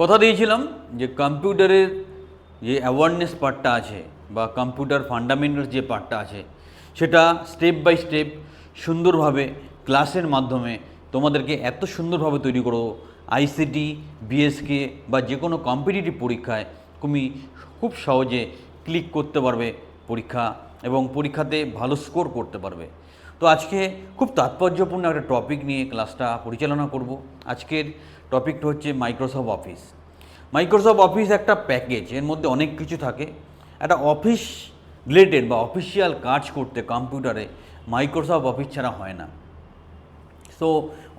কথা দিয়েছিলাম যে কম্পিউটারের যে অ্যাওয়ারনেস পার্টটা আছে বা কম্পিউটার ফান্ডামেন্টালস যে পার্টটা আছে, সেটা স্টেপ বাই স্টেপ সুন্দরভাবে ক্লাসের মাধ্যমে তোমাদেরকে এত সুন্দরভাবে তৈরি করো আইসিটি বিএসকে বা যে কোনো কম্পিটিটিভ পরীক্ষায় তুমি খুব সহজে ক্লিক করতে পারবে পরীক্ষা এবং পরীক্ষাতে ভালো স্কোর করতে পারবে। তো আজকে খুব তাৎপর্যপূর্ণ একটা টপিক নিয়ে ক্লাসটা পরিচালনা করব। আজকের টপিকটা হচ্ছে মাইক্রোসফট অফিস মাইক্রোসফট অফিস একটা প্যাকেজ এর মধ্যে অনেক কিছু থাকে। একটা অফিস রিলেটেড বা অফিসিয়াল কাজ করতে কম্পিউটারে মাইক্রোসফট অফিস ছাড়া হয় না। সো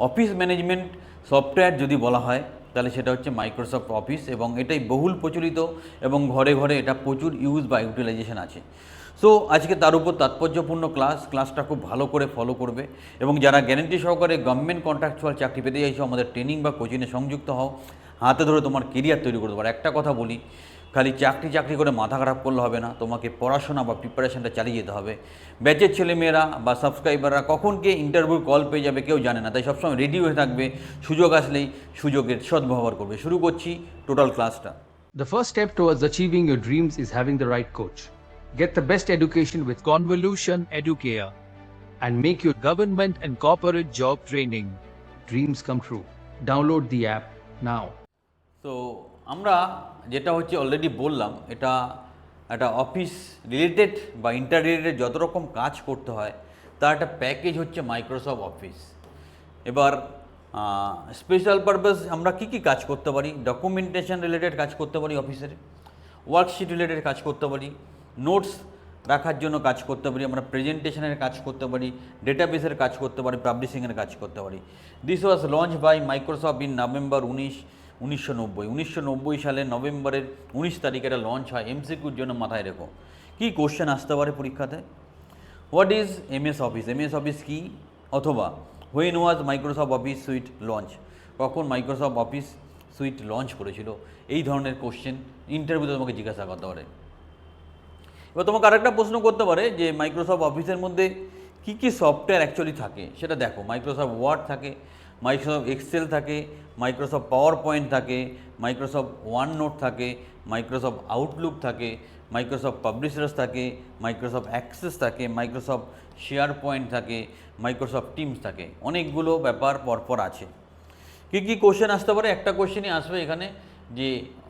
অফিস ম্যানেজমেন্ট সফটওয়্যার যদি বলা হয়, তাহলে সেটা হচ্ছে মাইক্রোসফট অফিস এবং এটাই বহুল প্রচলিত এবং ঘরে ঘরে এটা প্রচুর ইউজ বা ইউটিলাইজেশন আছে। সো আজকে তার উপর তাৎপর্যপূর্ণ ক্লাস ক্লাসটা খুব ভালো করে ফলো করবে এবং যারা গ্যারেন্টি সহকারে গভর্নমেন্ট কন্ট্রাকচুয়াল চাকরি পেতে চাইছো, আমাদের ট্রেনিং বা কোচিংয়ে সংযুক্ত হও, হাতে ধরে তোমার কেরিয়ার তৈরি করতে পারো একটা কথা বলি, খালি চাকরি চাকরি করে মাথা খারাপ করলে হবে না, তোমাকে পড়াশোনা বা প্রিপারেশনটা চালিয়ে যেতে হবে। ব্যাচের ছেলেমেয়েরা বা সাবস্ক্রাইবাররা কখন কে ইন্টারভিউ কল পেয়ে যাবে কেউ জানে না, তাই সবসময় রেডি হয়ে থাকবে, সুযোগ আসলেই সুযোগের সদ্ব্যবহার করবে। শুরু করছি টোটাল ক্লাসটা the first step towards achieving your dreams is having the right coach. Get the best education with Convolution Educare. and make your government and corporate job training dreams come true. Download the app now. তো আমরা যেটা হচ্ছে already বললাম, এটা একটা office related বা inter related যত রকম কাজ করতে হয়, তার একটা প্যাকেজ হচ্ছে মাইক্রোসফট অফিস এবার স্পেশাল পারপাস আমরা কি কি কাজ করতে পারি ডকুমেন্টেশন রিলেটেড কাজ করতে পারি অফিসের ওয়ার্কশিট রিলেটেড কাজ করতে পারি নোটস রাখার জন্য কাজ করতে পারি, আমরা প্রেজেন্টেশনের কাজ করতে পারি ডেটাবেসের কাজ করতে পারি পাবলিশিংয়ের কাজ করতে পারি। This was launch by Microsoft in November উনিশ, উনিশশো নব্বই। উনিশশো নব্বই সালে নভেম্বরের উনিশ তারিখে এটা লঞ্চ হয় এমসিকিউর জন্য মাথায় রেখো। কী কোশ্চেন আসতে পারে পরীক্ষাতে? What is MS Office MS Office কি? অথবা when was Microsoft Office suite launch কখন মাইক্রোসফট অফিস সুইট লঞ্চ করেছিল? এই ধরনের কোশ্চেন ইন্টারভিউতে তোমাকে জিজ্ঞাসা করতে পারে। এবার তোমাকে আরেকটা প্রশ্ন করতে পারে যে মাইক্রোসফট অফিসের মধ্যে কী কী সফটওয়্যার অ্যাকচুয়ালি থাকে? সেটা দেখো মাইক্রোসফট ওয়ার্ড থাকে মাইক্রোসফট এক্সেল থাকে মাইক্রোসফট পাওয়ার পয়েন্ট থাকে মাইক্রোসফট ওয়ান নোট থাকে মাইক্রোসফট আউটলুক থাকে মাইক্রোসফট পাবলিশার্স থাকে মাইক্রোসফট অ্যাক্সেস থাকে মাইক্রোসফট শেয়ার পয়েন্ট থাকে মাইক্রোসফট টিমস থাকে। অনেকগুলো ব্যাপার পরপর আছে। কী কী কোশ্চেন আসতে পারে? একটা কোশ্চেনই আসবে এখানে যে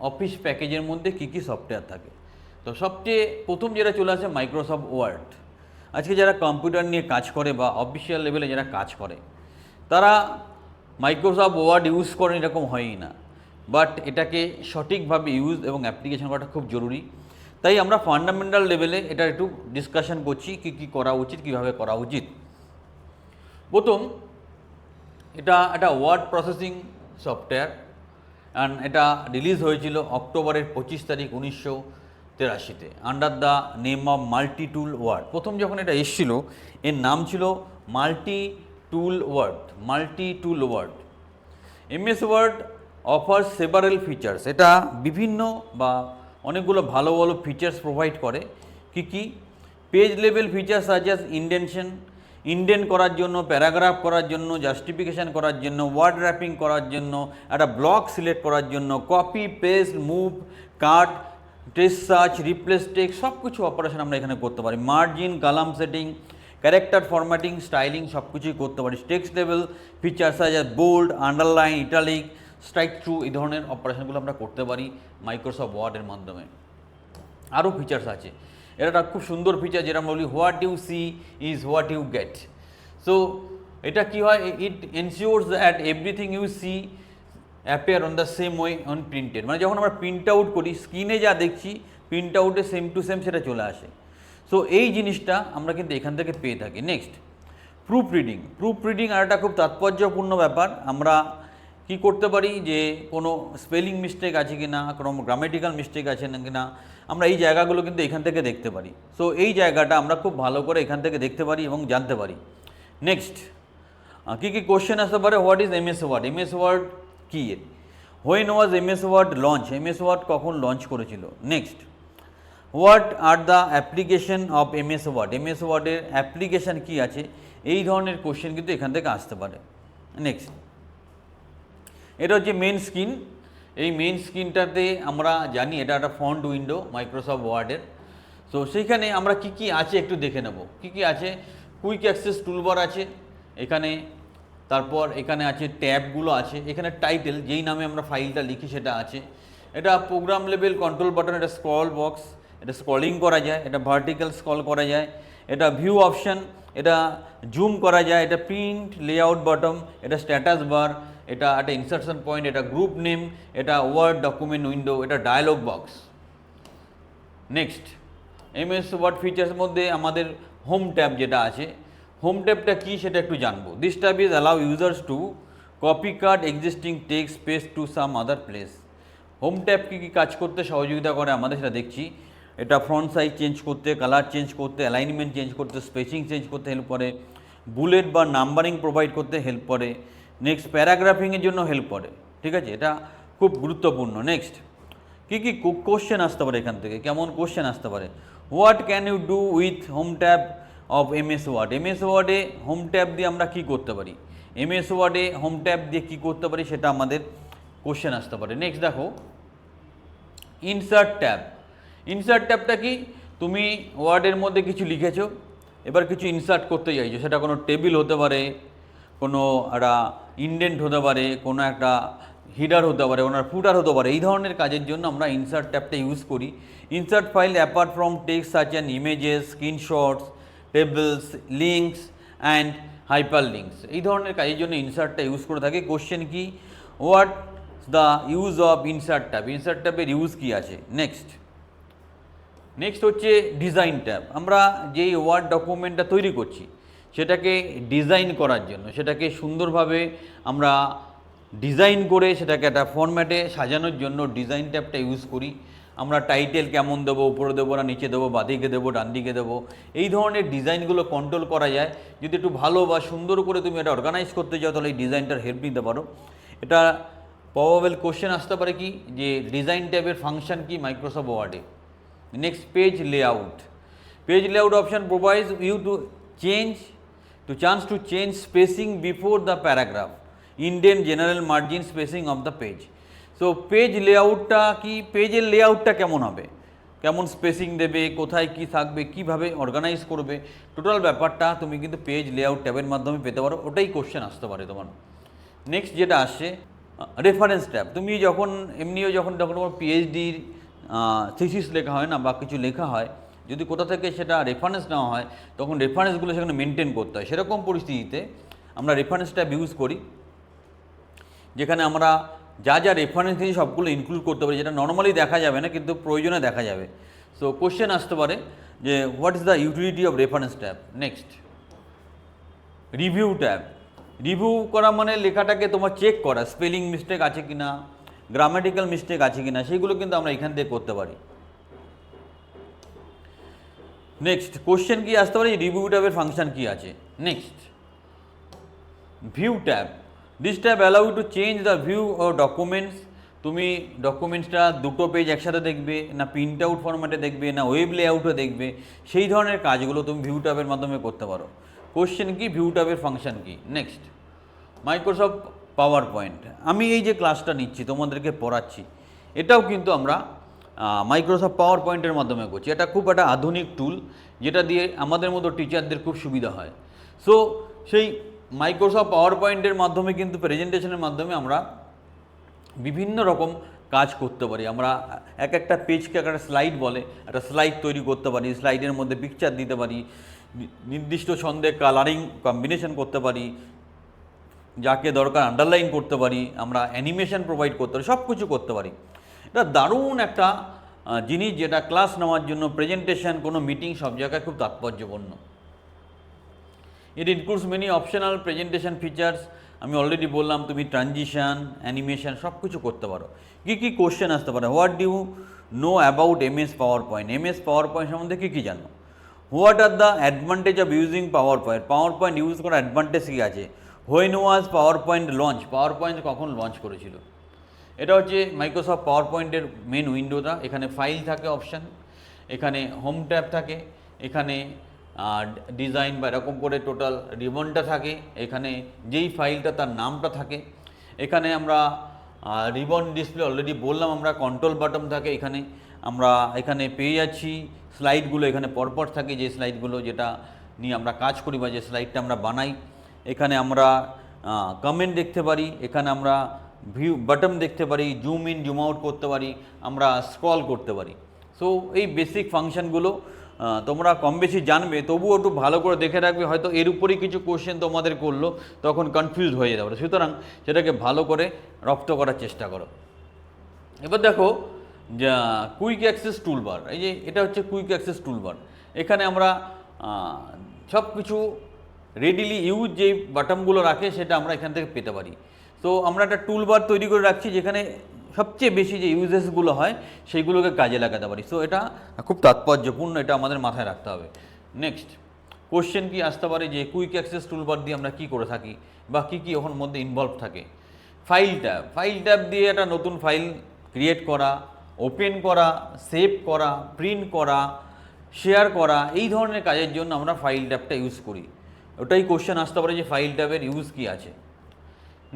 অফিস প্যাকেজের মধ্যে কী কী সফটওয়্যার থাকে। তো সবচেয়ে প্রথম যেটা চলে আসে মাইক্রোসফট ওয়ার্ড আজকে যারা কম্পিউটার নিয়ে কাজ করে বা অফিসিয়াল লেভেলে যারা কাজ করে, তারা মাইক্রোসফট ওয়ার্ড ইউজ করেন এরকম হয়ই না। বাট এটাকে সঠিকভাবে ইউজ এবং অ্যাপ্লিকেশন করাটা খুব জরুরি। তাই আমরা ফান্ডামেন্টাল লেভেলে এটা একটু ডিসকাশন করছি, কী কী করা উচিত, কীভাবে করা উচিত। প্রথম, এটা একটা ওয়ার্ড প্রসেসিং সফটওয়্যার অ্যান্ড এটা রিলিজ হয়েছিল অক্টোবরের পঁচিশ তারিখ উনিশশো তেরাশিতে under the name of multi tool word প্রথম যখন এটা এসেছিল, এর নাম ছিল multi tool word multi tool word MS Word offer several features এটা বিভিন্ন বা অনেকগুলো ভালো ভালো ফিচার্স প্রোভাইড করে। কি কি? Page level features such as indentation indent করার জন্য প্যারাগ্রাফ করার জন্য জাস্টিফিকেশান করার জন্য ওয়ার্ড র্যাপিং করার জন্য, একটা ব্লক সিলেক্ট করার জন্য copy paste move cut text search replace take সব কিছু অপারেশন আমরা এখানে করতে পারি। Margin column setting character formatting styling সব কিছুই করতে পারি। টেক্সট লেভেল ফিচার্স আছে bold underline italic strike through এই ধরনের অপারেশনগুলো আমরা করতে পারি মাইক্রোসফট ওয়ার্ডের মাধ্যমে। আরও ফিচার্স আছে। এটা একটা খুব সুন্দর ফিচার যেটা আমরা বলি what you see is what you get so এটা কী হয়? It ensures that everything you see appear on the same way on printed মানে যখন আমরা প্রিন্ট আউট করি স্ক্রিনে যা দেখছি প্রিন্ট আউটে সেম টু সেম সেটা চলে আসে। সো এই জিনিসটা আমরা কিন্তু এখান থেকে পেয়ে থাকি। Next proof reading proof reading আর একটা খুব তাৎপর্যপূর্ণ ব্যাপার। আমরা কি করতে পারি যে, কোনো স্পেলিং মিস্টেক আছে কি না কোনো গ্রামেটিক্যাল মিস্টেক আছে না কি না আমরা এই জায়গাগুলো কিন্তু এখান থেকে দেখতে পারি। সো এই জায়গাটা আমরা খুব ভালো করে এখান থেকে দেখতে পারি এবং জানতে পারি। নেক্সট কী কী কোশ্চেন আসতে পারে? What is M S Word M S Word key when was M S Word launch M S Word কখন লঞ্চ করেছিল? Next what are the application of M S Word M S ওয়ার্ডের application কী আছে? এই ধরনের question কিন্তু এখান থেকে আসতে পারে। নেক্সট এটা হচ্ছে মেন স্ক্রিন এই মেন স্ক্রিনটাতে আমরা জানি এটা একটা ফ্রন্ট উইন্ডো মাইক্রোসফট ওয়ার্ডের তো সেইখানে আমরা কি কি আছে একটু দেখে নেব। কি কি আছে? কুইক অ্যাক্সেস টুলবার আছে। এখানে তারপর এখানে আছে ট্যাবগুলো আছে। এখানে টাইটেল যেই নামে আমরা ফাইলটা লিখি সেটা আছে। এটা প্রোগ্রাম লেভেল কন্ট্রোল বাটন এটা স্ক্রল বক্স এটা স্ক্রলিং করা যায়, এটা ভার্টিক্যাল স্ক্রল করা যায়, এটা ভিউ অপশন এটা জুম করা যায়, এটা প্রিন্ট লেআউট বটম এটা স্ট্যাটাস বার এটা একটা ইনসার্শন পয়েন্ট এটা গ্রুপ নেম এটা ওয়ার্ড ডকুমেন্ট উইন্ডো এটা dialog box next MS Word ফিচার্সের মধ্যে আমাদের হোম ট্যাব যেটা আছে হোম ট্যাবটা কী সেটা একটু জানব। This tab is allow users to copy cut existing text space to some other place home tab কী কী কাজ করতে, সহযোগিতা করে আমাদের সেটা দেখছি। এটা ফ্রন্ট সাইজ চেঞ্জ করতে কালার চেঞ্জ করতে অ্যালাইনমেন্ট চেঞ্জ করতে স্পেসিং চেঞ্জ করতে হেল্প করে বুলেট বা নাম্বারিং প্রোভাইড করতে হেল্প করে নেক্সট প্যারাগ্রাফিংয়ের জন্য হেল্প করে, ঠিক আছে? এটা খুব গুরুত্বপূর্ণ। নেক্সট কী কী কোশ্চেন আসতে পারে এখান থেকে? কেমন কোশ্চেন আসতে পারে? What can you do with home tab of M S Word M S ওয়ার্ডে হোম ট্যাব দিয়ে আমরা কী করতে পারি? এম এস ওয়ার্ডে হোম ট্যাব দিয়ে কী করতে পারি? সেটা আমাদের কোশ্চেন আসতে পারে। নেক্সট দেখো ইনসার্ট ট্যাব ইনসার্ট ট্যাবটা কি? তুমি ওয়ার্ডের মধ্যে কিছু লিখেছো, এবার কিছু ইনসার্ট করতে চাইছো। সেটা কোনো টেবিল হতে পারে, কোনো একটা ইন্ডেন্ট হতে পারে, কোনো একটা হিডার হতে পারে ওনার ফুটার হতে পারে। এই ধরনের কাজের জন্য আমরা ইনসার্ট ট্যাবটা ইউজ করি। Insert file apart from text such and images screenshots tables links and hyperlinks এই ধরনের কাজের জন্য ইনসার্টটা ইউজ করে থাকে। কোশ্চেন কি? What the use of insert tab insert ট্যাবের ইউজ কী আছে? নেক্সট নেক্সট হচ্ছে ডিজাইন ট্যাব আমরা যেই ওয়ার্ড ডকুমেন্টটা তৈরি করছি, সেটাকে ডিজাইন করার জন্য, সেটাকে সুন্দরভাবে আমরা ডিজাইন করে সেটাকে একটা ফরম্যাটে সাজানোর জন্য ডিজাইন ট্যাবটা ইউজ করি। আমরা টাইটেল কেমন দেবো, উপরে দেবো না, নিচে দেবো, বাঁদিকে দেবো ডান দিকে দেবো, এই ধরনের ডিজাইনগুলো কন্ট্রোল করা যায়। যদি একটু ভালো বা সুন্দর করে তুমি এটা অর্গানাইজ করতে চাও, তাহলে এই ডিজাইনটার হেল্প নিতে পারো। এটা প্রবাবেল কোশ্চেন আসতে পারে কি? যে ডিজাইন ট্যাবের ফাংশন কি মাইক্রোসফট ওয়ার্ডে next page layout. Page layout option provides you to change to chance to change spacing before the paragraph. Indent general margin spacing of the page. So, page layoutটা কি পেজের লেআউটটা কেমন হবে? কেমন স্পেসিং দেবে, কোথায় কি থাকবে, কীভাবে অর্গানাইজ করবে? টোটাল ব্যাপারটা তুমি কিন্তু পেজ লেআউট ট্যাবের মাধ্যমে পেতে পারো, ওটাই কোশ্চেন আসতে পারে তোমার। নেক্সট যেটা আসছে রেফারেন্স ট্যাব তুমি যখন, এমনিও যখন যখন তোমার পিএইচডির থিসিস লেখা হয় না বা কিছু লেখা হয়, যদি কোথা থেকে সেটা রেফারেন্স নেওয়া হয়, তখন রেফারেন্সগুলো সেখানে মেনটেন করতে হয়। সেরকম পরিস্থিতিতে আমরা রেফারেন্স ট্যাব ইউজ করি, যেখানে আমরা যা যা রেফারেন্স দিয়েছি সবগুলো ইনক্লুড করতে পারি, যেটা নর্মালি দেখা যাবে না, কিন্তু প্রয়োজনে দেখা যাবে। সো কোশ্চেন আসতে পারে যে what is the utility of reference tab next review tab review করা মানে লেখাটাকে তোমার চেক করা স্পেলিং মিস্টেক আছে কি না গ্রামাটিক্যাল মিস্টেক আছে কি না সেইগুলো কিন্তু আমরা এখান থেকে করতে পারি। নেক্সট কোশ্চেন কি আসতে পারে? রিভিউ ট্যাবের ফাংশন কি আছে? Next view tab this tab allow to change the view of documents তুমি ডকুমেন্টসটা দুটো পেজ একসাথে দেখবে, না প্রিন্ট আউট ফরম্যাটে দেখবে, না ওয়েব লেআউটে দেখবে, সেই ধরনের কাজগুলো তুমি ভিউ ট্যাবের মাধ্যমে করতে পারো। কোশ্চেন কি? ভিউ ট্যাবের ফাংশন কি? নেক্সট মাইক্রোসফট পাওয়ার পয়েন্ট আমি এই যে ক্লাসটা নিচ্ছি, তোমাদেরকে পড়াচ্ছি, এটাও কিন্তু আমরা মাইক্রোসফট পাওয়ার পয়েন্টের মাধ্যমে করছি। এটা খুব একটা আধুনিক টুল যেটা দিয়ে আমাদের মতো টিচারদের খুব সুবিধা হয়। সো সেই মাইক্রোসফট পাওয়ার পয়েন্টের মাধ্যমে কিন্তু প্রেজেন্টেশনের মাধ্যমে আমরা বিভিন্ন রকম কাজ করতে পারি। আমরা এক একটা পেজকে একটা স্লাইড বলে, একটা স্লাইড তৈরি করতে পারি স্লাইডের মধ্যে পিকচার দিতে পারি নির্দিষ্ট ছন্দে কালারিং কম্বিনেশন করতে পারি, যাকে দরকার আন্ডারলাইন করতে পারি, আমরা অ্যানিমেশন প্রোভাইড করতে পারি সব কিছু করতে পারি। এটা দারুণ একটা জিনিস যেটা ক্লাস নেওয়ার জন্য প্রেজেন্টেশন কোনো মিটিং সব জায়গায় খুব তাৎপর্যপূর্ণ। It includes many optional presentation features আমি অলরেডি বললাম, তুমি ট্রানজিশন অ্যানিমেশন সব কিছু করতে পারো। কী কী কোশ্চেন আসতে পারে? What do you know about M S PowerPoint M S PowerPoint সম্বন্ধে কী কী জানো? What are the advantage of using PowerPoint PowerPoint use করার অ্যাডভান্টেজ কী আছে? When was PowerPoint launch PowerPoint কখন লঞ্চ করেছিল? এটা হচ্ছে মাইক্রোসফট পাওয়ার পয়েন্টের মেন উইন্ডোটা এখানে ফাইল থাকে অপশান এখানে হোম ট্যাব থাকে, এখানে ডিজাইন বা এরকম করে টোটাল রিবনটা থাকে, এখানে যেই ফাইলটা তার নামটা থাকে, এখানে আমরা রিবন ডিসপ্লে অলরেডি বললাম আমরা কন্ট্রোল বাটন থাকে এখানে, আমরা এখানে পেয়ে যাচ্ছি স্লাইডগুলো এখানে পরপর থাকে, যে স্লাইডগুলো যেটা নিয়ে আমরা কাজ করি বা যে স্লাইডটা আমরা বানাই, এখানে আমরা কমেন্ট দেখতে পারি, এখানে আমরা ভিউ বাটন দেখতে পারি জুম ইন জুম আউট করতে পারি, আমরা স্ক্রল করতে পারি। সো এই বেসিক ফাংশনগুলো তোমরা কম বেশি জানবে, তবুও একটু ভালো করে দেখে রাখবে, হয়তো এর উপরেই কিছু কোশ্চেন তোমাদের করল, তখন কনফিউজ হয়ে পারে সুতরাং সেটাকে ভালো করে রপ্ত করার চেষ্টা করো। এবার দেখো, যা কুইক অ্যাক্সেস টুলবার এই যে এটা হচ্ছে কুইক অ্যাক্সেস টুলবার এখানে আমরা সব কিছু রেডিলি ইউজ যে বাটনগুলো রাখে, সেটা আমরা এখান থেকে পেতে পারি। তো আমরা একটা টুলবার তৈরি করে রাখছি, যেখানে সবচেয়ে বেশি যে ইউজেসগুলো হয়, সেইগুলোকে কাজে লাগাতে পারি। সো এটা খুব তাৎপর্যপূর্ণ, এটা আমাদের মাথায় রাখতে হবে। নেক্সট কোশ্চেন কি আসতে পারে যে কুইক অ্যাক্সেস টুল টুলবার দিয়ে আমরা কি করে থাকি বা কি কি ওখান মধ্যে ইনভলভ থাকে? ফাইল ট্যাব ফাইল ট্যাব দিয়ে একটা নতুন ফাইল ক্রিয়েট করা ওপেন করা সেভ করা প্রিন্ট করা শেয়ার করা, এই ধরনের কাজের জন্য আমরা ফাইল ট্যাবটা ইউজ করি। ওটাই কোশ্চেন আসতে পারে যে ফাইল ট্যাবের ইউজ কি আছে।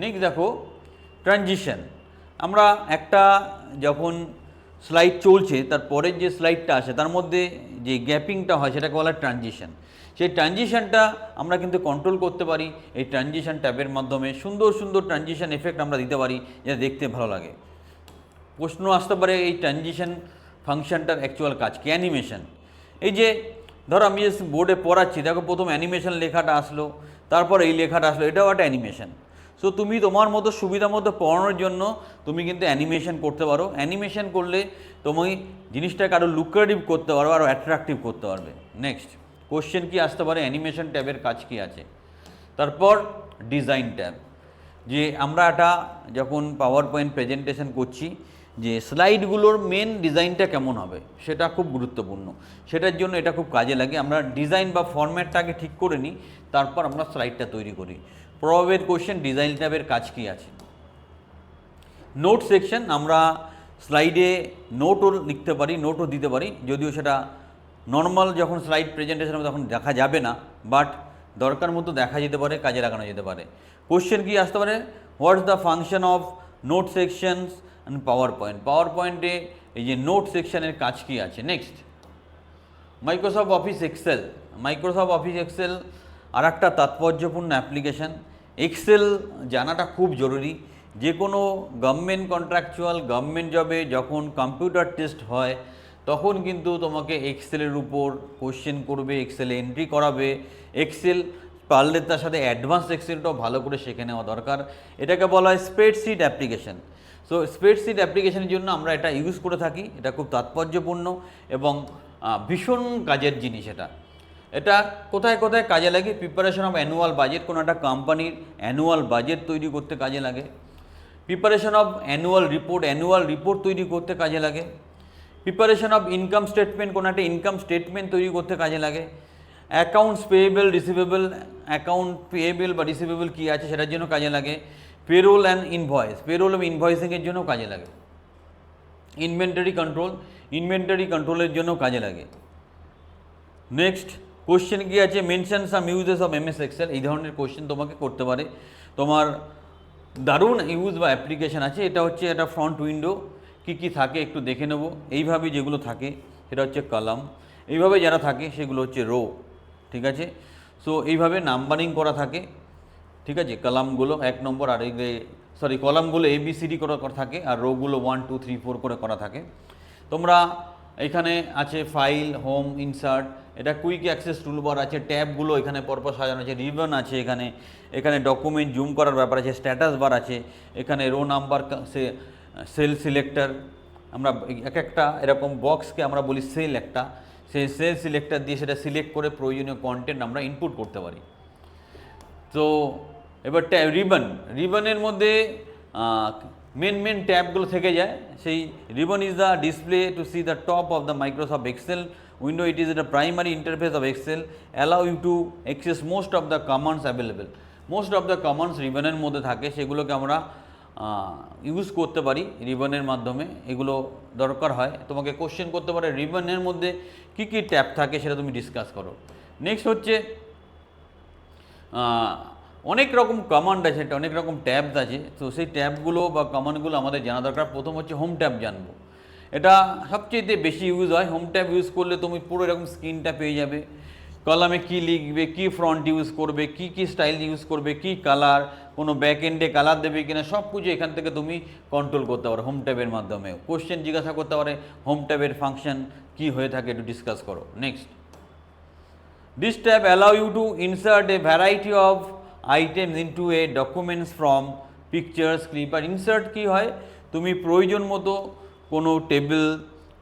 নেক্সট দেখো ট্রানজিশন আমরা একটা যখন স্লাইড চলছে, তার পরের যে স্লাইডটা আসে, তার মধ্যে যে গ্যাপিংটা হয়, সেটাকে বলা ট্রানজিশন সেই ট্রানজিশনটা আমরা কিন্তু কন্ট্রোল করতে পারি। এই ট্রানজিশন ট্যাবের মাধ্যমে সুন্দর সুন্দর ট্রানজিশন এফেক্ট আমরা দিতে পারি, যেটা দেখতে ভালো লাগে। প্রশ্ন আসতে পারে, এই ট্রানজিশন ফাংশনটার অ্যাকচুয়াল কাজ কি? অ্যানিমেশন এই যে, ধরো আমি যে বোর্ডে পড়াচ্ছি, দেখো প্রথম অ্যানিমেশন লেখাটা আসলো, তারপর এই লেখাটা আসলো, এটাও একটা অ্যানিমেশন সো তুমি তোমার মতো সুবিধা মতো পড়ানোর জন্য তুমি কিন্তু অ্যানিমেশন করতে পারো। অ্যানিমেশন করলে তুমি জিনিসটাকে আরও লুক্রেটিভ করতে পারো আরও অ্যাট্রাকটিভ করতে পারবে। নেক্সট কোশ্চেন কি আসতে পারে? অ্যানিমেশন ট্যাবের কাজ কি আছে? তারপর ডিজাইন ট্যাব যে আমরা একটা যখন পাওয়ার পয়েন্ট প্রেজেন্টেশন করছি, যে স্লাইডগুলোর মেন ডিজাইনটা কেমন হবে? সেটা খুব গুরুত্বপূর্ণ। সেটার জন্য এটা খুব কাজে লাগে। আমরা ডিজাইন বা ফর্ম্যাটটা আগে ঠিক করে নিই, তারপর আমরা স্লাইডটা তৈরি করি। প্রভাবের কোশ্চেন ডিজাইন ট্যাবের কাজ কী আছে? নোট সেকশন আমরা স্লাইডে নোটও লিখতে পারি নোটও দিতে পারি, যদিও সেটা নর্মাল যখন স্লাইড প্রেজেন্টেশন তখন দেখা যাবে না বাট দরকার মতো দেখা যেতে পারে, কাজে লাগানো যেতে পারে। কোশ্চেন কি আসতে পারে? What's the function of note sections and PowerPoint পাওয়ার পয়েন্টে এই যে নোট সেকশনের কাজ কি আছে? Next Microsoft Office Excel Microsoft Office Excel আর একটা তাৎপর্যপূর্ণ অ্যাপ্লিকেশান এক্সেল জানাটা খুব জরুরি। যে কোনো গভর্নমেন্ট কন্ট্রাকচুয়াল গভর্নমেন্ট জবে যখন কম্পিউটার টেস্ট হয়, তখন কিন্তু তোমাকে এক্সেলের উপর কোশ্চেন করবে এক্সেলে এন্ট্রি করাবে। এক্সেল পারলে তার সাথে অ্যাডভান্স এক্সেলটাও ভালো করে শিখে নেওয়া দরকার। এটাকে বলা হয় স্প্রেডশিট অ্যাপ্লিকেশন সো স্প্রেডশিট অ্যাপ্লিকেশনের জন্য আমরা এটা ইউজ করে থাকি। এটা খুব তাৎপর্যপূর্ণ এবং ভীষণ কাজের জিনিস এটা। এটা কোথায় কোথায় কাজে লাগে? প্রিপারেশন অফ অ্যানুয়াল বাজেট কোনো একটা কোম্পানির অ্যানুয়াল বাজেট তৈরি করতে কাজে লাগে। Preparation of annual report annual report তৈরি করতে কাজে লাগে। প্রিপারেশন অফ ইনকাম স্টেটমেন্ট কোনো একটা ইনকাম স্টেটমেন্ট তৈরি করতে কাজে লাগে। Accounts payable receivable account payable বা রিসিভেবল কী আছে সেটার জন্য কাজে লাগে। পেরোল অ্যান্ড ইনভয়েস পেরোল এবং ইনভয়েসিংয়ের জন্য কাজে লাগে। ইনভেন্টারি কন্ট্রোল ইনভেন্টারি কন্ট্রোলের জন্য কাজে লাগে। নেক্সট কোশ্চেন কি আছে? Mention some uses of MS Excel এই ধরনের কোশ্চেন তোমাকে করতে পারে। তোমার দারুণ ইউজ বা অ্যাপ্লিকেশান আছে। এটা হচ্ছে একটা ফ্রন্ট উইন্ডো কি কি থাকে একটু দেখে নেব। এইভাবে যেগুলো থাকে, সেটা হচ্ছে কলাম। এইভাবে যারা থাকে, সেগুলো হচ্ছে রো ঠিক আছে? সো এইভাবে নাম্বারিং করা থাকে। ঠিক আছে? কলামগুলো এক নম্বর আর সরি কলামগুলো এবিসিডি করা থাকে আর রোগুলো ওয়ান টু থ্রি ফোর করে করা থাকে। তোমরা এখানে আছে ফাইল হোম ইনসার্ট এটা কুইক অ্যাক্সেস টুলবার আছে ট্যাবগুলো এখানে পরপর সাজানো আছে রিবন আছে এখানে এখানে ডকুমেন্ট জুম করার ব্যাপার আছে স্ট্যাটাস বার আছে, এখানে রো নাম্বার সে সেল সিলেক্টর আমরা এক একটা এরকম বক্সকে আমরা বলি সেল একটা সেই সেল সিলেক্টর দিয়ে সেটা সিলেক্ট করে প্রয়োজনীয় কন্টেন্ট আমরা ইনপুট করতে পারি। তো, এবার ট্যাব রিবন রিবনের মধ্যে মেন মেন ট্যাবগুলো থেকে যায়, সেই ribbon is the display to see the top of the Microsoft Excel window it is the primary interface of Excel allow you to access most of the commands available most of the commands রিবনের মধ্যে থাকে, সেগুলোকে আমরা use করতে পারি রিবনের মাধ্যমে। এগুলো দরকার হয়। তোমাকে কোশ্চেন করতে পারে রিবনের মধ্যে কী কী ট্যাব থাকে সেটা তুমি ডিসকাস করো। নেক্সট হচ্ছে অনেক রকম কমান্ড আছে, অনেক রকম ট্যাবস আছে। তো সেই ট্যাবগুলো বা কমান্ডগুলো আমাদের জানা দরকার। প্রথম হচ্ছে হোম ট্যাব জানব। এটা সবচেয়ে বেশি ইউজ হয়। হোম ট্যাব ইউজ করলে তুমি পুরো এরকম স্ক্রিনটা পেয়ে যাবে। কলামে কি লিখবে কি ফ্রন্ট ইউজ করবে কি কি স্টাইল ইউজ করবে কি কালার কোনো ব্যাক এন্ডে কালার দেবে কিনা সব কিছু এখান থেকে তুমি কন্ট্রোল করতে পারো হোম ট্যাবের মাধ্যমে কোশ্চেন জিজ্ঞাসা করতে পারে হোম ট্যাবের ফাংশন কি হয়ে থাকে একটু ডিসকাস করো। Next This tab allow you to insert a variety of items into a documents from pictures, clip আর ইনসার্ট কি হয়? তুমি প্রয়োজন মতো কোনো টেবিল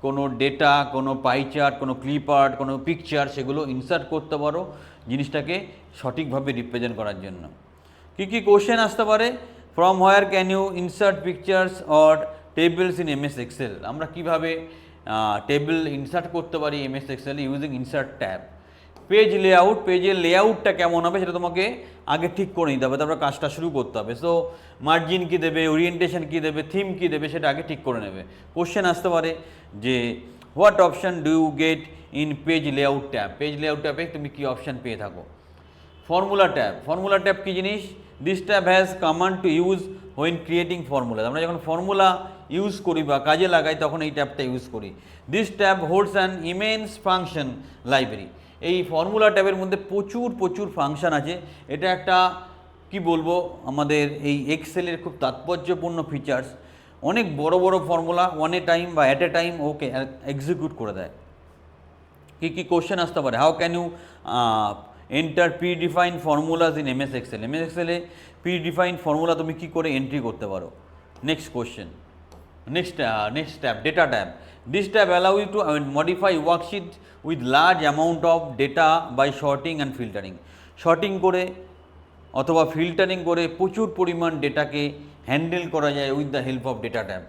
কোনো ডেটা কোনো পাই চার্ট কোনো ক্লিপ আর্ট কোনো পিকচার সেগুলো ইনসার্ট করতে পারো জিনিসটাকে সঠিকভাবে রিপ্রেজেন্ট করার জন্য। কি কি কোশ্চেন আসতে পারে? From where can you insert pictures or tables in MS Excel আমরা কীভাবে টেবিল ইনসার্ট করতে পারি MS Excel using insert tab page layout পেজের লেআউটটা কেমন হবে সেটা তোমাকে আগে ঠিক করে নিতে হবে, তারপরে কাজটা শুরু করতে হবে। সো মার্জিন কী দেবে ওরিয়েন্টেশন কী দেবে থিম কী দেবে সেটা আগে ঠিক করে নেবে। কোশ্চেন আসতে পারে যে what option do you get in page layout tab page layout ট্যাবে তুমি কী অপশান পেয়ে থাকো? ফর্মুলা ট্যাব ফর্মুলা ট্যাব কী জিনিস? This tab has command to use when creating formula আমরা যখন ফর্মুলা ইউজ করি বা কাজে লাগাই, তখন এই ট্যাবটা ইউজ করি। This tab holds an immense function library এই ফর্মুলা ট্যাবের মধ্যে প্রচুর প্রচুর ফাংশন আছে। এটা একটা, কি বলব, আমাদের এই এক্সেলের খুব তাৎপর্যপূর্ণ ফিচার্স অনেক বড় বড় ফর্মুলা ওয়ান এ টাইম বা at a time okay execute করে দেয়। কি কি কোশ্চেন আসতে পারে? How can you enter pre define formulas in MS Excel MS এক্সেলে pre define formula তুমি কী করে এন্ট্রি করতে পারো? Next question next next tab data tab this tab allow you to modify worksheet with large amount of data by sorting and filtering sorting করে অথবা filtering করে প্রচুর পরিমাণ ডেটাকে হ্যান্ডেল করা যায় with the help of data tab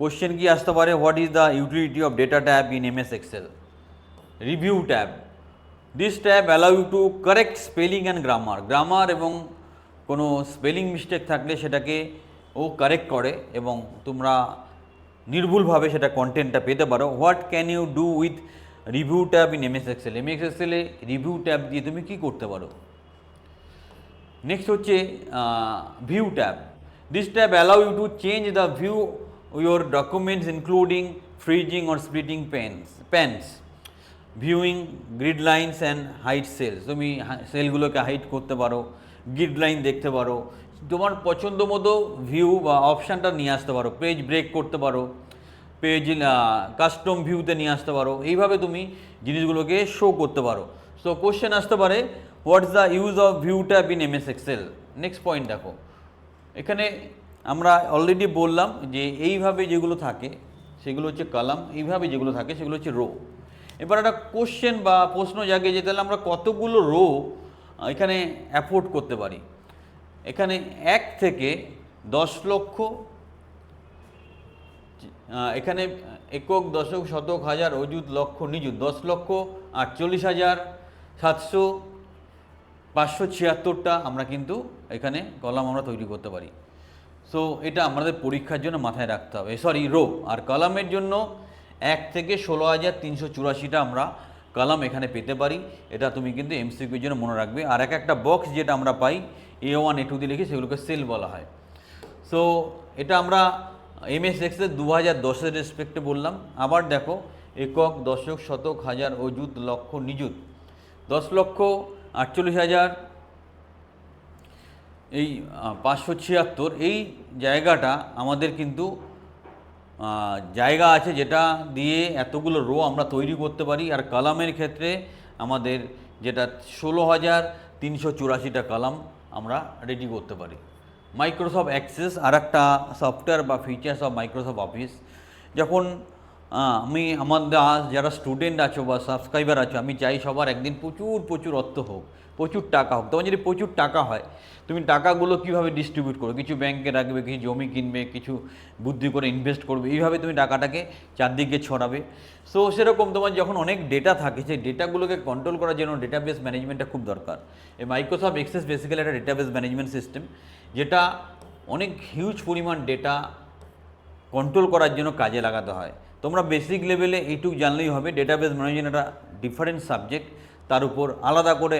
question কি আসতে পারে? What is the utility of data tab in MS Excel review tab this tab allow you to correct spelling and grammar grammar এবং কোনো স্পেলিং মিস্টেক থাকলে সেটাকে ও correct করে এবং তোমরা নির্ভুলভাবে সেটা কন্টেন্টটা পেতে পারো। What can you do with review tab in MS Excel MS এক্সেলে review tab দিয়ে তুমি কী করতে পারো? নেক্সট হচ্ছে view tab this tab allow you to change the view your documents including freezing or splitting panes panes viewing grid lines and height cells তুমি সেলগুলোকে height করতে পারো গ্রিড লাইন দেখতে পারো তোমার পছন্দ মতো ভিউ বা অপশানটা নিয়ে আসতে পারো। পেজ ব্রেক করতে পারো পেজ কাস্টম ভিউতে নিয়ে আসতে পারো। এইভাবে তুমি জিনিসগুলোকে শো করতে পারো। সো কোশ্চেন আসতে পারে what's the use of view tab in M S Excel next point দেখো। এখানে আমরা অলরেডি বললাম যে এইভাবে যেগুলো থাকে, সেগুলো হচ্ছে কলাম এইভাবে যেগুলো থাকে, সেগুলো হচ্ছে রো এবার একটা কোশ্চেন বা প্রশ্ন জাগে যে তাহলে আমরা কতগুলো রো এখানে অ্যাফোর্ড করতে পারি? এখানে এক থেকে দশ লক্ষ এখানে একক, দশক, শতক, হাজার, অযুত, লক্ষ, নিযুত, দশ লক্ষ, আটচল্লিশ হাজার, সাতশো, পাঁচশো ছিয়াত্তরটা আমরা কিন্তু এখানে কলাম আমরা তৈরি করতে পারি। সো এটা আমাদের পরীক্ষার জন্য মাথায় রাখতে হবে। সরি রো আর কলামের জন্য এক থেকে ষোলো হাজার তিনশো চুরাশিটা আমরা কলাম এখানে পেতে পারি। এটা তুমি কিন্তু এমসিকিউর জন্য মনে রাখবে। আর এক একটা বক্স যেটা আমরা পাই এ ওয়ান এ টু দিয়ে লিখি, সেগুলোকে সেল বলা হয়। সো এটা আমরা এমএস এক্সের দু হাজার দশের রেসপেক্টে বললাম। আবার দেখো, একক, দশক, শতক, হাজার, অযুত, লক্ষ, নিযুত। দশ লক্ষ, আটচল্লিশ হাজার, এই পাঁচশো ছিয়াত্তর। এই জায়গাটা আমাদের কিন্তু জায়গা আছে যেটা দিয়ে এতগুলো রো আমরা তৈরি করতে পারি। আর কালামের ক্ষেত্রে আমাদের যেটা ষোলো হাজার তিনশো চুরাশিটা কালাম। আমরা রেডি করতে পারি। মাইক্রোসফট অ্যাক্সেস আর একটা সফটওয়্যার বা ফিচার্স অফ মাইক্রোসফট অফিস যখন আমি আমাদের আজ যারা স্টুডেন্ট আছো বা সাবস্ক্রাইবার আছো, আমি চাই সবার একদিন প্রচুর প্রচুর অর্থ হোক, প্রচুর টাকা হোক। তোমার যদি প্রচুর টাকা হয়, তুমি টাকাগুলো কীভাবে ডিস্ট্রিবিউট করো কিছু ব্যাংকে রাখবে, কিছু জমি কিনবে, কিছু বুদ্ধি করে ইনভেস্ট করবে, এইভাবে তুমি টাকাটাকে চারদিকে ছড়াবে। সো সেরকম তোমার যখন অনেক ডেটা থাকে, সেই ডেটাগুলোকে কন্ট্রোল করার জন্য ডেটাবেস ম্যানেজমেন্টটা খুব দরকার। এই মাইক্রোসফট এক্সেস বেসিক্যালি একটা ডেটাবেস ম্যানেজমেন্ট সিস্টেম যেটা অনেক হিউজ পরিমাণ ডেটা কন্ট্রোল করার জন্য কাজে লাগাতে হয়। তোমরা বেসিক লেভেলে এইটুকু জানলেই হবে ডেটাবেস ম্যানেজমেন্ট একটা ডিফারেন্ট সাবজেক্ট তার উপর আলাদা করে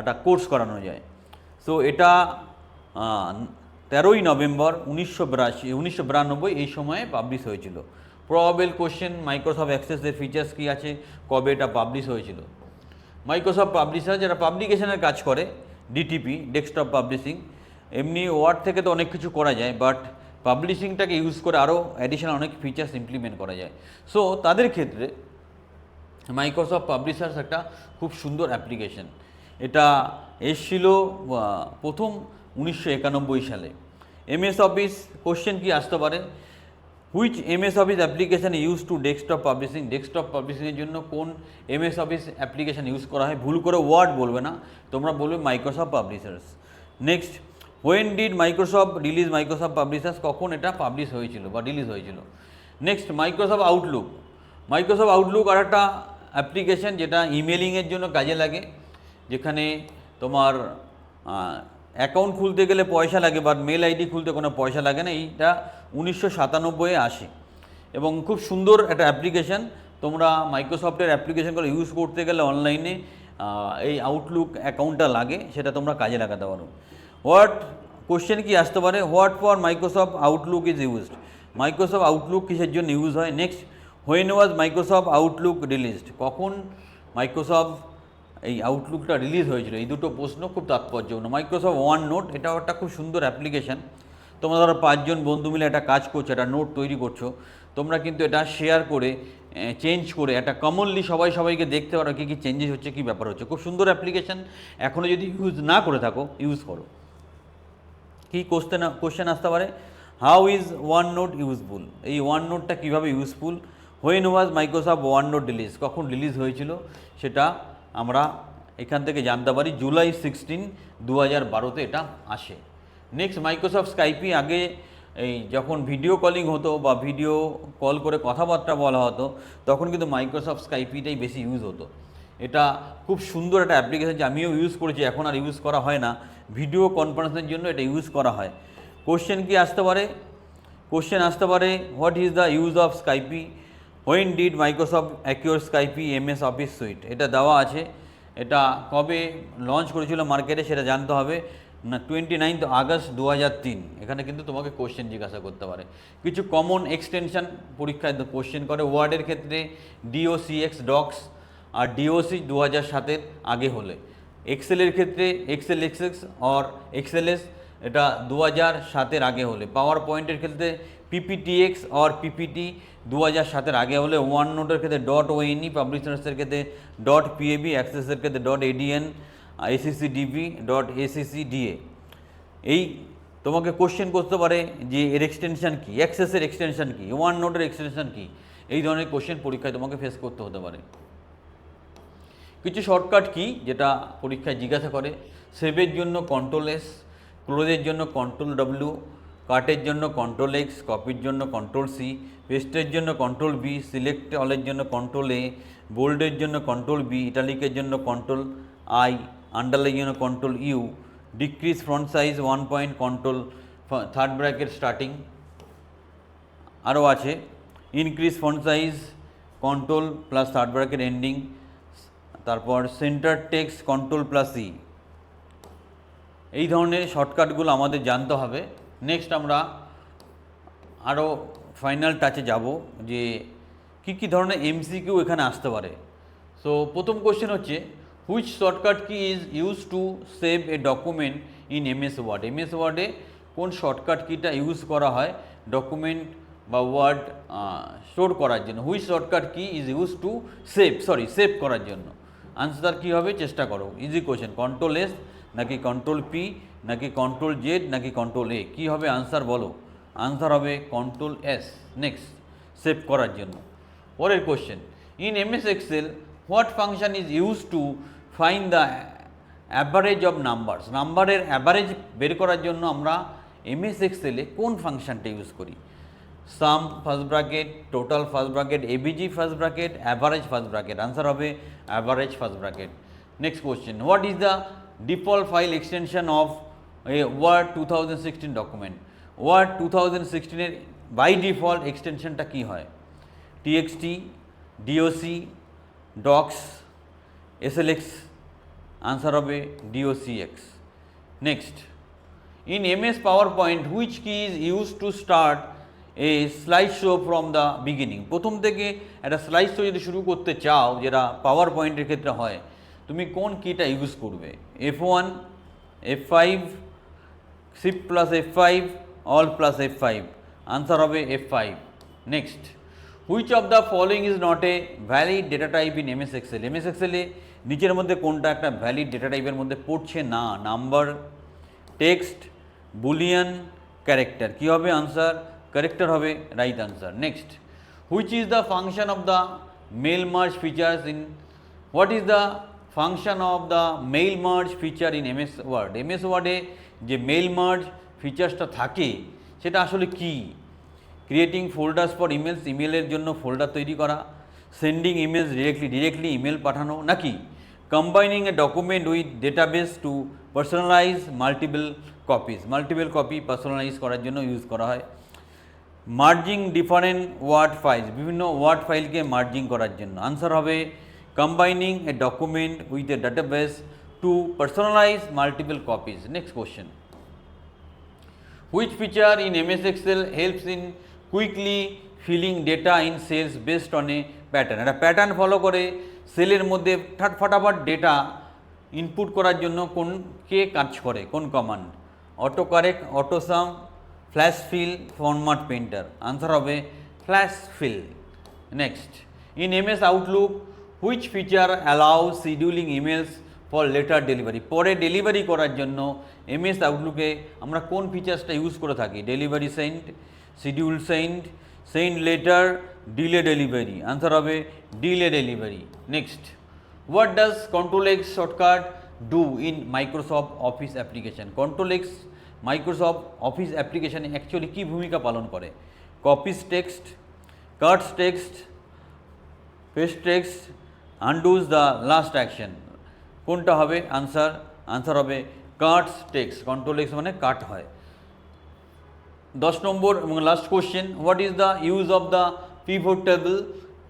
একটা কোর্স করানো যায়। সো এটা তেরোই নভেম্বর উনিশশো বিরাশি, উনিশশো বিরানব্বই এই সময়ে পাবলিশ হয়েছিল। প্রবাবেল কোশ্চেন মাইক্রোসফট অ্যাক্সেসের ফিচার্স কী আছে, কবে এটা পাবলিশ হয়েছিল? মাইক্রোসফট পাবলিশার যারা পাবলিকেশনের কাজ করে ডিটিপি ডেস্কটপ পাবলিশিং এমনি ওয়ার্ড থেকে তো অনেক কিছু করা যায় বাট পাবলিশিংটাকে ইউজ করে আরও অ্যাডিশনাল অনেক ফিচার্স ইমপ্লিমেন্ট করা যায়। সো তাদের ক্ষেত্রে মাইক্রোসফট পাবলিশার্স একটা খুব সুন্দর অ্যাপ্লিকেশন এটা এসছিল প্রথম উনিশশো একানব্বই সালে। এমএস অফিস কোশ্চেন কি আসতে পারে? Which MS Office application use to desktop publishing desktop পাবলিশিংয়ের জন্য কোন এমএস অফিস অ্যাপ্লিকেশন ইউজ করা হয়? ভুল করে ওয়ার্ড বলবে না। তোমরা বলবে Microsoft publishers next when did Microsoft release Microsoft publishers কখন এটা পাবলিশ হয়েছিল বা রিলিজ হয়েছিল? Next Microsoft Outlook Microsoft Outlook আর একটা অ্যাপ্লিকেশন যেটা ইমেলিংয়ের জন্য কাজে লাগে, যেখানে তোমার অ্যাকাউন্ট খুলতে গেলে পয়সা লাগে বা মেল আইডি খুলতে কোনো পয়সা লাগে না, এইটা উনিশশো সাতানব্বইয়ে আসে। এবং খুব সুন্দর একটা অ্যাপ্লিকেশন তোমরা মাইক্রোসফটের অ্যাপ্লিকেশনগুলো ইউজ করতে গেলে অনলাইনে এই আউটলুক অ্যাকাউন্টটা লাগে, সেটা তোমরা কাজে লাগাতে পারো। হোয়াট কোশ্চেন কি আসতে পারে? What for Microsoft Outlook is used Microsoft Outlook কিসের জন্য ইউজ হয়? Next when was Microsoft Outlook released কখন মাইক্রোসফট এই আউটলুকটা রিলিজ হয়েছিল? এই দুটো প্রশ্ন খুব তাৎপর্যপূর্ণ। মাইক্রোসফট ওয়ান নোট এটাও একটা খুব সুন্দর অ্যাপ্লিকেশন তোমরা ধরো পাঁচজন বন্ধু মিলে একটা কাজ করছ, একটা নোট তৈরি করছ। তোমরা কিন্তু এটা শেয়ার করে চেঞ্জ করে, একটা কমনলি সবাই সবাইকে দেখতে পারো, কী কী চেঞ্জেস হচ্ছে, কী ব্যাপার হচ্ছে। খুব সুন্দর অ্যাপ্লিকেশন এখনও যদি ইউজ না করে থাকো ইউজ করো। কি কোশ্চেন কোশ্চেন আসতে পারে? How is One Note useful এই ওয়ান নোটটা কীভাবে useful when was Microsoft One Note release কখন রিলিজ হয়েছিল? সেটা আমরা এখান থেকে জানতে পারি। জুলাই সিক্সটিন দু হাজার বারোতে এটা আসে। নেক্সট মাইক্রোসফট স্কাইপি আগে এই যখন ভিডিও কলিং হতো বা ভিডিও কল করে কথাবার্তা বলা হতো, তখন কিন্তু মাইক্রোসফট স্কাইপিটাই বেশি ইউজ হতো। এটা খুব সুন্দর একটা অ্যাপ্লিকেশন যে আমিও ইউজ করেছি, এখন আর ইউজ করা হয় না। ভিডিও কনফারেন্সের জন্য এটা ইউজ করা হয়। কোশ্চেন কি আসতে পারে? কোশ্চেন আসতে পারে what is the use of Skype when did Microsoft acquire Skype MS Office suite এটা দেওয়া আছে। এটা কবে লঞ্চ করেছিল মার্কেটে সেটা জানতে হবে। না টোয়েন্টি নাইনথ আগস্ট দু হাজার তিন। এখানে কিন্তু তোমাকে কোশ্চেন জিজ্ঞাসা করতে পারে। কিছু কমন এক্সটেনশন পরীক্ষায় কোশ্চেন করে। ওয়ার্ডের ক্ষেত্রে ডিওসিএক্স ডক্স আর ডিওসি দু হাজার সাতের আগে হলে। এক্সেলের ক্ষেত্রে এক্সেল এক্সএক্স অর এক্সেলএস এটা দু হাজার সাতের আগে হলে। পাওয়ার পয়েন্টের ক্ষেত্রে পিপিটিএক্স অর পিপিটি দু হাজার সাতের আগে হলে। ওয়ান নোটের ক্ষেত্রে ডট ওএনই পাবলিশার্সের ক্ষেত্রে ডট পিএবি অ্যাক্সেসের ক্ষেত্রে dot ADN ACC DB dot ACC DA এই তোমাকে কোশ্চেন করতে পারে যে এর এক্সটেনশন কী? অ্যাক্সেসের এক্সটেনশন কী? ওয়ান নোটের এক্সটেনশন কী? এই ধরনের কোশ্চেন পরীক্ষায় তোমাকে ফেস করতে হতে পারে। কিছু শর্টকাট কি? যেটা পরীক্ষায় জিজ্ঞাসা করে। সেভের জন্য কন্ট্রোল এস ক্লোজের জন্য কন্ট্রোল ডব্লিউ কাটের জন্য কন্ট্রোল এক্স কপির জন্য কন্ট্রোল সি পেস্টের জন্য কন্ট্রোল বি সিলেক্ট অলের জন্য কন্ট্রোল এ বোল্ডের জন্য কন্ট্রোল বি ইটালিকের জন্য কন্ট্রোল আই আন্ডারলাইনের জন্য control U decrease font size one point control third bracket starting আরও আছে। Increase font size control plus third bracket ending তারপর center text control plus E এই ধরনের শর্টকাটগুলো আমাদের জানতে হবে। নেক্সট আমরা আরও ফাইনাল টাচে যাব যে কী কী ধরনের এমসিকিউ এখানে আসতে পারে। সো প্রথম কোশ্চেন হচ্ছে which shortcut key is use to save a document in MS Word MS ওয়ার্ডে কোন শর্টকাট কিটা ইউজ করা হয় ডকুমেন্ট বা ওয়ার্ড স্টোর করার জন্য? Which shortcut key is use to save sorry save করার জন্য। আনসার কী হবে? চেষ্টা করো। ইজি কোশ্চেন কন্ট্রোল এস নাকি কন্ট্রোল পি নাকি কন্ট্রোল জেড নাকি কন্ট্রোল এ কী হবে আনসার বলো? আনসার হবে কন্ট্রোল এস নেক্সট সেভ করার জন্য। পরের question in MS Excel what function is use to find the average of numbers নাম্বারের অ্যাভারেজ বের করার জন্য আমরা এমএস এক্সেলে কোন ফাংশনটা ইউজ করি? Sum first bracket total first bracket AVG first bracket average first bracket answer হবে average first bracket next question what is the default file extension of Word two thousand sixteen document Word two thousand সিক্সটিনের by default এক্সটেনশনটা কী হয়? TXT DOC docs SLX answer হবে DOCX Next, in MS PowerPoint, which key is used to start a show from the beginning প্রথম থেকে একটা slide show যদি শুরু করতে চাও, যেটা পাওয়ার পয়েন্টের ক্ষেত্রে হয়, তুমি কোন কিটা ইউজ করবে? F one F five shift plus F five alt plus F five answer হবে F five next which of the following is not a valid data type in MS Excel MS এক্সেলে নিচের মধ্যে কোনটা একটা valid data টাইপের মধ্যে পড়ছে? না number text Boolean character কী হবে? আনসার ক্যারেক্টার হবে right answer next which is the function of the mail merge features in what is the function of the mail merge feature in MS Word MS ওয়ার্ডে যে mail merge ফিচার্সটা থাকে, সেটা আসলে কী? ক্রিয়েটিং ফোল্ডার্স ফর ইমেলস ইমেলের জন্য folder তৈরি করা sending emails directly directly email পাঠানো, নাকি combining a document with database to personalise multiple copies multiple copy personalise করার জন্য ইউজ করা হয়। মার্জিং ডিফারেন্ট ওয়ার্ড ফাইলস, বিভিন্ন ওয়ার্ড ফাইলকে মার্জিং করার জন্য। আনসার হবে combining a document with a database to personalise multiple copies next question Which feature in MS Excel helps in quickly filling data in cells based on a pattern? একটা pattern follow করে সেলের মধ্যে ফাটাফাট data input করার জন্য কোন কে কাজ করে, কোন command auto correct auto sum flash fill format painter answer হবে flash fill next in MS Outlook which feature allow scheduling emails for later delivery পরে ডেলিভারি করার জন্য এমএস আউটলুকে আমরা কোন ফিচার্সটা ইউজ করে থাকি? Delivery send schedule send send later delay delivery answer হবে delay delivery next what does control X shortcut do in Microsoft Office application control X Microsoft Office অ্যাপ্লিকেশানে actually কী ভূমিকা পালন করে? Copies text cuts text paste text undoes the last action কোনটা হবে? Answer answer হবে cuts text control X মানে cut হয়। দশ নম্বর এবং last question what is the use of the pivot table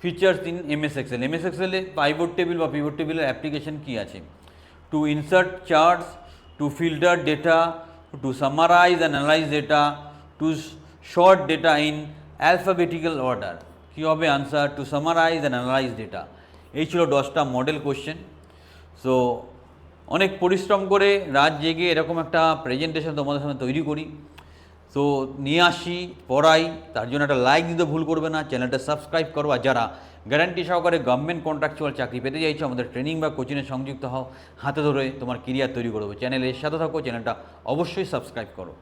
features in MS Excel MS এক্সেলে pivot table বা pivot টেবিলের অ্যাপ্লিকেশন কী আছে? To insert charts to filter data to summarize and analyze data to sort data in alphabetical order কী হবে answer to summarise and analyse data এই ছিল দশটা model question so অনেক পরিশ্রম করে রাত জেগে এরকম একটা প্রেজেন্টেশন তোমাদের সামনে তৈরি করি। তো নিয়ে আসি, পড়াই, তার জন্য একটা লাইক দিতে ভুল করবে না চ্যানেলটা সাবস্ক্রাইব করো, আর যারা গ্যারান্টি সহকারে গভর্নমেন্ট কন্ট্রাকচুয়াল চাকরি পেতে চাইছো, আমাদের ট্রেনিং বা কোচিংয়ে সংযুক্ত হও, হাতে ধরে তোমার কেরিয়ার তৈরি করব চ্যানেলের সাথে থাকো চ্যানেলটা অবশ্যই সাবস্ক্রাইব করো।